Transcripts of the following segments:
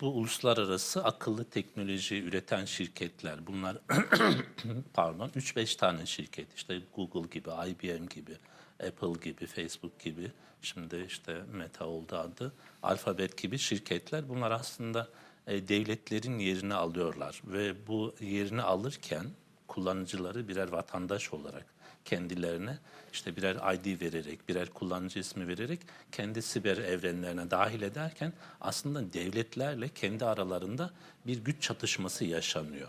bu uluslararası akıllı teknoloji üreten şirketler. Bunlar pardon 3-5 tane şirket. İşte Google gibi, IBM gibi, Apple gibi, Facebook gibi şimdi işte Meta oldu adı, Alphabet gibi şirketler. Bunlar aslında e, devletlerin yerini alıyorlar ve bu yerini alırken kullanıcıları birer vatandaş olarak kendilerine işte birer ID vererek, birer kullanıcı ismi vererek kendi siber evrenlerine dahil ederken aslında devletlerle kendi aralarında bir güç çatışması yaşanıyor.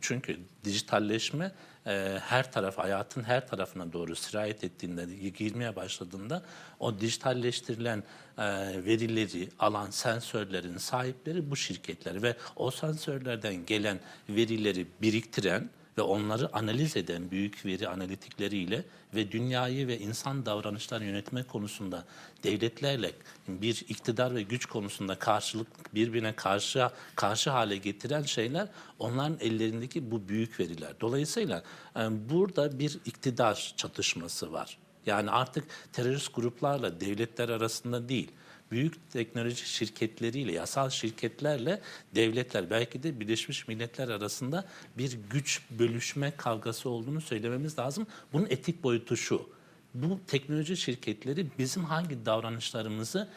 Çünkü dijitalleşme e, her taraf hayatın her tarafına doğru sirayet ettiğinde, girmeye başladığında o dijitalleştirilen e, verileri alan sensörlerin sahipleri bu şirketler ve o sensörlerden gelen verileri biriktiren ve onları analiz eden büyük veri analitikleriyle ve dünyayı ve insan davranışlarını yönetme konusunda devletlerle bir iktidar ve güç konusunda karşılık birbirine karşı karşı hale getiren şeyler onların ellerindeki bu büyük veriler. Dolayısıyla e, burada bir iktidar çatışması var. Yani artık terörist gruplarla devletler arasında değil büyük teknoloji şirketleriyle, yasal şirketlerle devletler, belki de Birleşmiş Milletler arasında bir güç bölüşme kavgası olduğunu söylememiz lazım. Bunun etik boyutu şu. Bu teknoloji şirketleri bizim hangi davranışlarımızı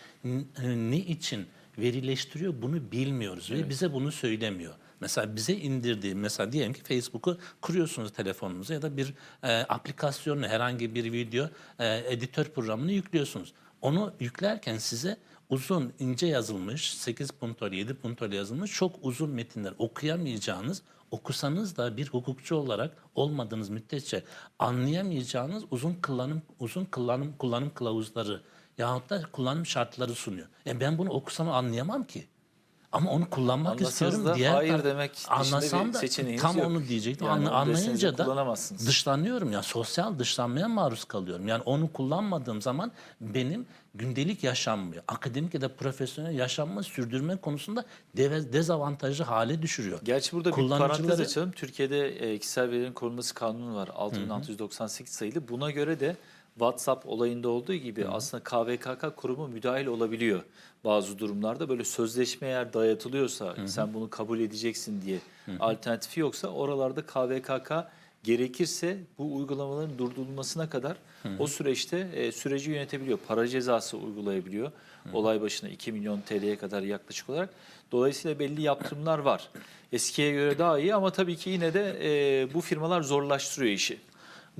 ne için verileştiriyor bunu bilmiyoruz ve bize bunu söylemiyor. Mesela bize indirdiği, mesela diyelim ki Facebook'u kuruyorsunuz telefonunuza ya da bir e, aplikasyonla herhangi bir video e, editör programını yüklüyorsunuz. Onu yüklerken size uzun, ince yazılmış, 8 puntol, 7 puntol yazılmış çok uzun metinler okuyamayacağınız, okusanız da bir hukukçu olarak olmadığınız müddetçe anlayamayacağınız uzun kullanım uzun kullanım kullanım kılavuzları yahut da kullanım şartları sunuyor. E ben bunu okusam anlayamam ki. Ama onu kullanmak Anlasanız istiyorum. da Diğer hayır demek anlasam da tam yok. onu diyecektim. Yani Anla- anlayınca da dışlanıyorum ya sosyal dışlanmaya maruz kalıyorum. Yani onu kullanmadığım zaman benim gündelik yaşamımı, akademik ya da profesyonel yaşamımı sürdürme konusunda dezavantajlı hale düşürüyor. Gerçi burada bir parantez Kullanıcıları- açalım. Türkiye'de e, kişisel verilerin korunması kanunu var. 6698 sayılı. Buna göre de WhatsApp olayında olduğu gibi aslında KVKK kurumu müdahil olabiliyor. Bazı durumlarda böyle sözleşme eğer dayatılıyorsa sen bunu kabul edeceksin diye alternatifi yoksa oralarda KVKK gerekirse bu uygulamaların durdurulmasına kadar o süreçte e, süreci yönetebiliyor. Para cezası uygulayabiliyor. Olay başına 2 milyon TL'ye kadar yaklaşık olarak. Dolayısıyla belli yaptırımlar var. Eskiye göre daha iyi ama tabii ki yine de e, bu firmalar zorlaştırıyor işi.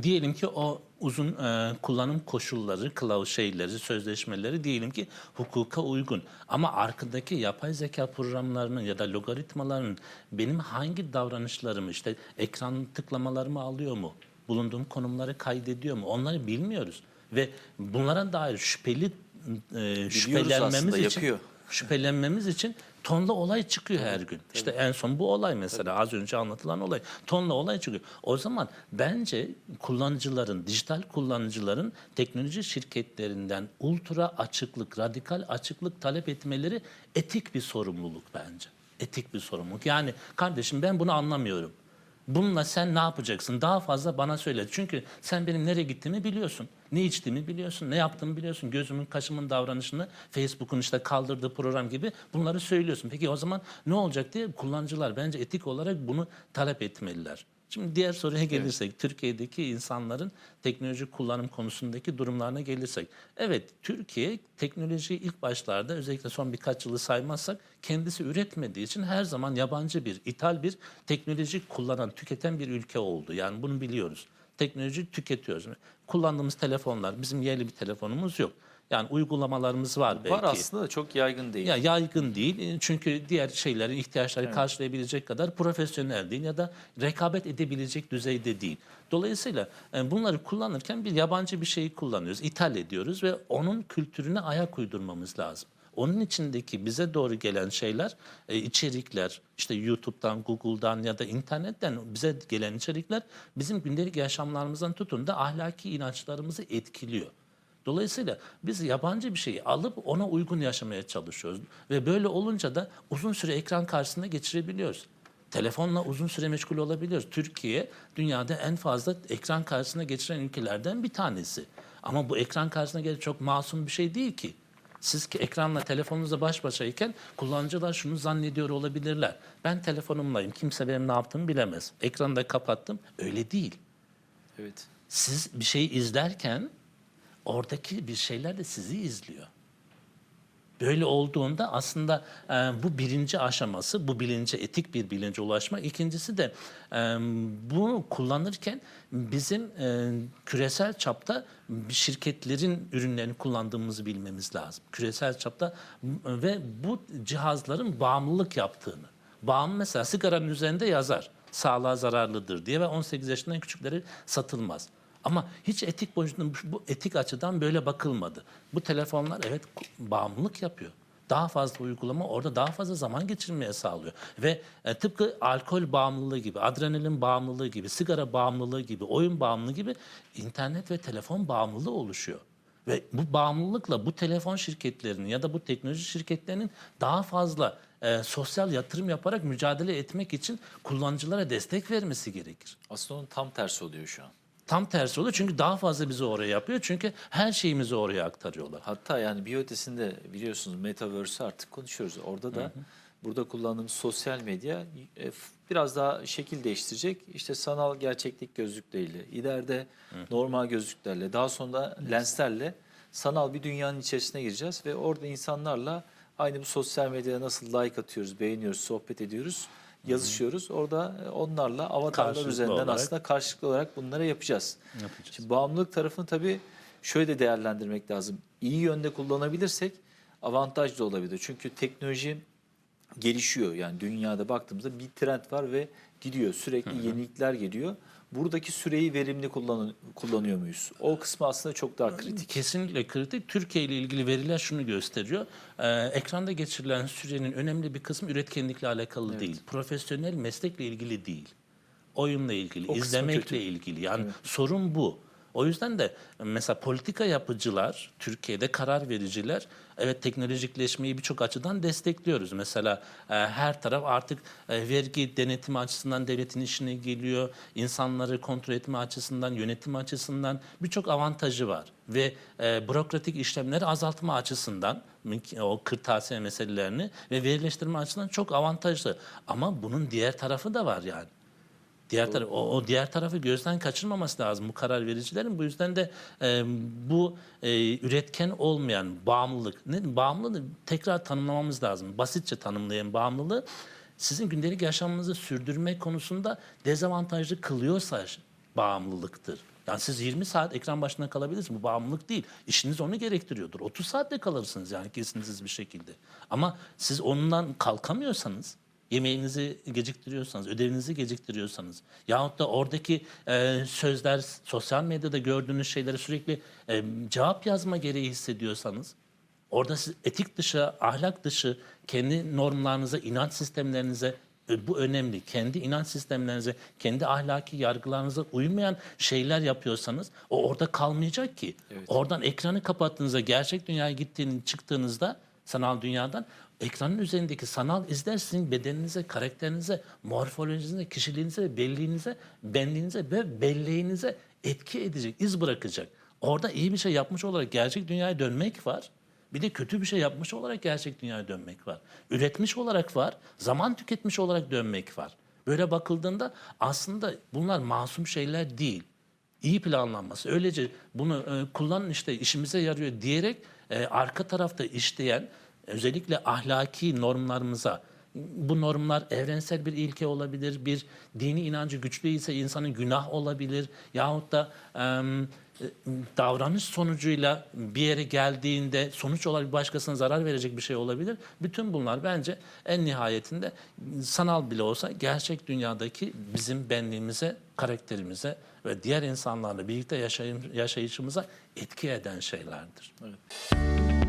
Diyelim ki o uzun e, kullanım koşulları, kılavuz şeyleri, sözleşmeleri diyelim ki hukuka uygun. Ama arkadaki yapay zeka programlarının ya da logaritmaların benim hangi davranışlarımı işte ekran tıklamalarımı alıyor mu? Bulunduğum konumları kaydediyor mu? Onları bilmiyoruz. Ve bunlara dair şüpheli e, şüphelenmemiz aslında, için yapıyor. Şüphelenmemiz için tonla olay çıkıyor her gün. İşte en son bu olay mesela az önce anlatılan olay. Tonla olay çıkıyor. O zaman bence kullanıcıların, dijital kullanıcıların teknoloji şirketlerinden ultra açıklık, radikal açıklık talep etmeleri etik bir sorumluluk bence. Etik bir sorumluluk. Yani kardeşim ben bunu anlamıyorum. Bununla sen ne yapacaksın? Daha fazla bana söyle. Çünkü sen benim nereye gittiğimi biliyorsun. Ne içtiğimi biliyorsun. Ne yaptığımı biliyorsun. Gözümün, kaşımın davranışını Facebook'un işte kaldırdığı program gibi bunları söylüyorsun. Peki o zaman ne olacak diye kullanıcılar bence etik olarak bunu talep etmeliler. Şimdi diğer soruya gelirsek, Türkiye'deki insanların teknoloji kullanım konusundaki durumlarına gelirsek. Evet, Türkiye teknolojiyi ilk başlarda özellikle son birkaç yılı saymazsak kendisi üretmediği için her zaman yabancı bir, ithal bir teknoloji kullanan, tüketen bir ülke oldu. Yani bunu biliyoruz. Teknoloji tüketiyoruz. Kullandığımız telefonlar, bizim yerli bir telefonumuz yok. Yani uygulamalarımız var belki. Var aslında da çok yaygın değil. Ya yaygın değil E, çünkü diğer şeylerin ihtiyaçları karşılayabilecek kadar profesyonel değil ya da rekabet edebilecek düzeyde değil. Dolayısıyla e, bunları kullanırken bir yabancı bir şeyi kullanıyoruz, ithal ediyoruz ve onun kültürüne ayak uydurmamız lazım. Onun içindeki bize doğru gelen şeyler, e, içerikler, işte YouTube'dan, Google'dan ya da internetten bize gelen içerikler bizim gündelik yaşamlarımızdan tutun da ahlaki inançlarımızı etkiliyor. Dolayısıyla biz yabancı bir şeyi alıp ona uygun yaşamaya çalışıyoruz. Ve böyle olunca da uzun süre ekran karşısında geçirebiliyoruz. Telefonla uzun süre meşgul olabiliyoruz. Türkiye dünyada en fazla ekran karşısında geçiren ülkelerden bir tanesi. Ama bu ekran karşısında geçen çok masum bir şey değil ki. Siz ki ekranla telefonunuzla baş başayken kullanıcılar şunu zannediyor olabilirler. Ben telefonumlayım. Kimse benim ne yaptığımı bilemez. Ekranı da kapattım. Öyle değil. Evet. Siz bir şeyi izlerken oradaki bir şeyler de sizi izliyor. Böyle olduğunda aslında e, bu birinci aşaması, bu bilince, etik bir bilince ulaşmak. İkincisi de e, bunu kullanırken bizim e, küresel çapta şirketlerin ürünlerini kullandığımızı bilmemiz lazım. Küresel çapta m- ve bu cihazların bağımlılık yaptığını. Bağımlı mesela sigaranın üzerinde yazar sağlığa zararlıdır diye ve 18 yaşından küçükleri satılmaz. Ama hiç etik boyutunda bu etik açıdan böyle bakılmadı. Bu telefonlar evet bağımlılık yapıyor. Daha fazla uygulama orada daha fazla zaman geçirmeye sağlıyor. Ve e, tıpkı alkol bağımlılığı gibi, adrenalin bağımlılığı gibi, sigara bağımlılığı gibi, oyun bağımlılığı gibi internet ve telefon bağımlılığı oluşuyor. Ve bu bağımlılıkla bu telefon şirketlerinin ya da bu teknoloji şirketlerinin daha fazla e, sosyal yatırım yaparak mücadele etmek için kullanıcılara destek vermesi gerekir. Aslında onun tam tersi oluyor şu an. Tam tersi oluyor çünkü daha fazla bizi oraya yapıyor. Çünkü her şeyimizi oraya aktarıyorlar. Hatta yani bir ötesinde biliyorsunuz Metaverse'ü artık konuşuyoruz. Orada da burada kullandığımız sosyal medya e, biraz daha şekil değiştirecek. İşte sanal gerçeklik gözlükleriyle, ileride normal gözlüklerle, daha sonra lenslerle sanal bir dünyanın içerisine gireceğiz ve orada insanlarla aynı bu sosyal medyada nasıl like atıyoruz, beğeniyoruz, sohbet ediyoruz, yazışıyoruz. Orada e, onlarla avatarlar Karşılıklı üzerinden olarak. aslında karşılıklı olarak bunları yapacağız. Yapacağız. Şimdi bağımlılık tarafını tabii şöyle de değerlendirmek lazım. İyi yönde kullanabilirsek avantaj da olabilir. Çünkü teknoloji gelişiyor. Yani dünyada baktığımızda bir trend var ve gidiyor. Sürekli yenilikler geliyor. Buradaki süreyi verimli kullan kullanıyor muyuz? O kısmı aslında çok daha kritik. Kesinlikle kritik. Türkiye ile ilgili veriler şunu gösteriyor. Ee, ekranda geçirilen sürenin önemli bir kısmı üretkenlikle alakalı değil. Profesyonel meslekle ilgili değil. Oyunla ilgili, O izlemekle ilgili. Yani sorun bu. O yüzden de mesela politika yapıcılar, Türkiye'de karar vericiler, evet teknolojikleşmeyi birçok açıdan destekliyoruz. Mesela e, her taraf artık e, vergi denetimi açısından devletin işine geliyor. İnsanları kontrol etme açısından, yönetim açısından birçok avantajı var. Ve e, bürokratik işlemleri azaltma açısından o kırtasiye meselelerini ve verileştirme açısından çok avantajlı. Ama bunun diğer tarafı da var yani. Diğer taraf, o, o diğer tarafı gözden kaçırmaması lazım bu karar vericilerin. Bu yüzden de e, bu e, üretken olmayan bağımlılık, ne, bağımlılığı tekrar tanımlamamız lazım. Basitçe tanımlayan bağımlılığı sizin gündelik yaşamınızı sürdürme konusunda dezavantajlı kılıyorsa bağımlılıktır. Yani siz 20 saat ekran başında kalabilirsiniz. Bu bağımlılık değil. İşiniz onu gerektiriyordur. 30 saatte kalırsınız yani kesintisiz bir şekilde. Ama siz ondan kalkamıyorsanız yemeğinizi geciktiriyorsanız, ödevinizi geciktiriyorsanız yahut da oradaki e, sözler, sosyal medyada gördüğünüz şeyleri sürekli e, cevap yazma gereği hissediyorsanız orada siz etik dışı, ahlak dışı kendi normlarınıza, inanç sistemlerinize e, bu önemli. Kendi inanç sistemlerinize, kendi ahlaki yargılarınıza uymayan şeyler yapıyorsanız o orada kalmayacak ki. Oradan ekranı kapattığınızda, gerçek dünyaya gittiğini çıktığınızda sanal dünyadan ekranın üzerindeki sanal izler sizin bedeninize, karakterinize, morfolojinize, kişiliğinize, belliğinize, benliğinize ve belleğinize etki edecek, iz bırakacak. Orada iyi bir şey yapmış olarak gerçek dünyaya dönmek var. Bir de kötü bir şey yapmış olarak gerçek dünyaya dönmek var. Üretmiş olarak var, zaman tüketmiş olarak dönmek var. Böyle bakıldığında aslında bunlar masum şeyler değil. İyi planlanması. Öylece bunu e, kullanın işte işimize yarıyor diyerek e, arka tarafta işleyen özellikle ahlaki normlarımıza bu normlar evrensel bir ilke olabilir, bir dini inancı güçlü ise insanın günah olabilir yahut da e, davranış sonucuyla bir yere geldiğinde sonuç olarak başkasına zarar verecek bir şey olabilir. Bütün bunlar bence en nihayetinde sanal bile olsa gerçek dünyadaki bizim benliğimize, karakterimize ve diğer insanlarla birlikte yaşayışımıza etki eden şeylerdir. Evet.